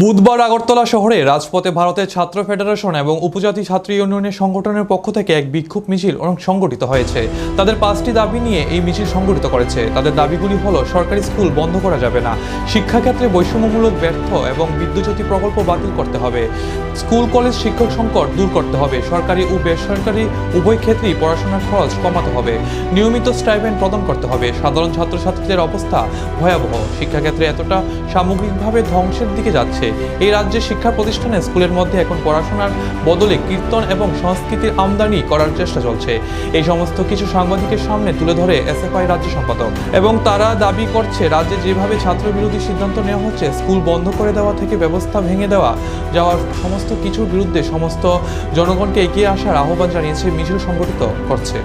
বুধবার আগরতলা শহরে রাজপথে ভারতের ছাত্র ফেডারেশন এবং উপজাতি ছাত্র ইউনিয়নের সংগঠনের পক্ষ থেকে এক বিক্ষোভ মিছিল সংগঠিত হয়েছে। তাদের পাঁচটি দাবি নিয়ে এই মিছিল সংগঠিত করেছে। তাদের দাবিগুলি হলো, সরকারি স্কুল বন্ধ করা যাবে না, শিক্ষাক্ষেত্রে বৈষম্যমূলক ব্যর্থ এবং বিদ্যুৎজ্যোতি প্রকল্প বাতিল করতে হবে, স্কুল কলেজ শিক্ষক সংকট দূর করতে হবে, সরকারি ও বেসরকারি উভয় ক্ষেত্রেই পড়াশোনার খরচ কমাতে হবে, নিয়মিত স্টাইপেন্ড প্রদান করতে হবে। সাধারণ ছাত্রছাত্রীদের অবস্থা ভয়াবহ। শিক্ষাক্ষেত্রে এতটা সামগ্রিকভাবে ধ্বংসের দিকে যাচ্ছে। এই রাজ্যের শিক্ষা প্রতিষ্ঠানে স্কুলের মধ্যে এখন পড়াশোনার বদলে কীর্তন এবং সংস্কৃতির আমদানি করার চেষ্টা চলছে। এই সমস্ত কিছু সাংবাদিকের সামনে তুলে ধরে এসএফআই রাজ্য সম্পাদক। এবং তারা দাবি করছে, রাজ্যে যেভাবে ছাত্র বিরোধী সিদ্ধান্ত নেওয়া হচ্ছে, স্কুল বন্ধ করে দেওয়া থেকে ব্যবস্থা ভেঙে দেওয়া যাওয়ার সমস্ত কিছুর বিরুদ্ধে সমস্ত জনগণকে এগিয়ে আসার আহ্বান জানিয়েছে মিছিল সংগঠিত করছে।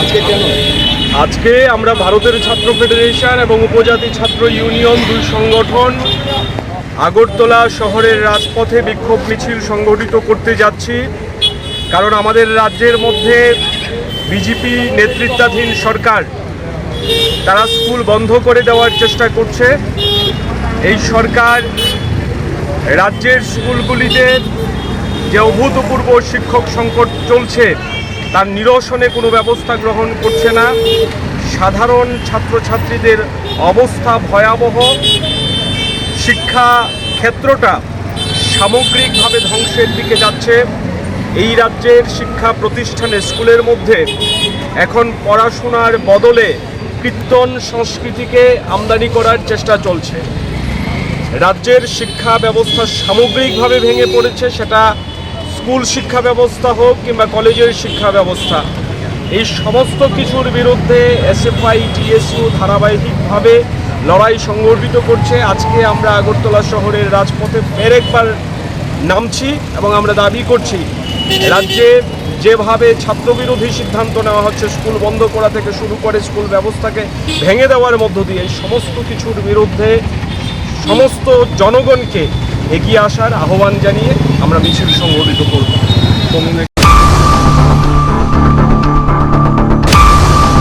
আজকে কেন? আজকে আমরা ভারতের ছাত্র ফেডারেশন এবং উপজাতি ছাত্র ইউনিয়ন দুই সংগঠন আগরতলা শহরের রাজপথে বিক্ষোভ মিছিল সংগঠিত করতে যাচ্ছি। কারণ আমাদের রাজ্যের মধ্যে বিজেপি নেতৃত্বাধীন সরকার তারা স্কুল বন্ধ করে দেওয়ার চেষ্টা করছে। এই সরকার রাজ্যের স্কুলগুলিতে যে অভূতপূর্ব শিক্ষক সংকট চলছে তার নিরসনে কোনো ব্যবস্থা গ্রহণ করছে না। সাধারণ ছাত্রছাত্রীদের অবস্থা ভয়াবহ। শিক্ষা ক্ষেত্রটা সামগ্রিকভাবে ধ্বংসের দিকে যাচ্ছে। এই রাজ্যের শিক্ষা প্রতিষ্ঠানে স্কুলের মধ্যে এখন পড়াশোনার বদলে কীর্তন সংস্কৃতিকে আমদানি করার চেষ্টা চলছে। রাজ্যের শিক্ষা ব্যবস্থা সামগ্রিকভাবে ভেঙে পড়েছে, সেটা স্কুল শিক্ষা ব্যবস্থা হোক কিংবা কলেজের শিক্ষা ব্যবস্থা, এই সমস্ত কিছুর বিরুদ্ধে এসএফআই, টিএসইউ ধারাবাহিকভাবে লড়াই সংগঠিত করছে। আজকে আমরা আগরতলা শহরের রাজপথে ফের একবার নামছি এবং আমরা দাবি করছি, রাজ্যে যেভাবে ছাত্রবিরোধী সিদ্ধান্ত নেওয়া হচ্ছে, স্কুল বন্ধ করা থেকে শুরু করে স্কুল ব্যবস্থাকে ভেঙে দেওয়ার মধ্য দিয়ে, এই সমস্ত কিছুর বিরুদ্ধে সমস্ত জনগণকে এগিয়ে আসার আহ্বান জানিয়ে আমরা মিছিল সংগঠিত করব।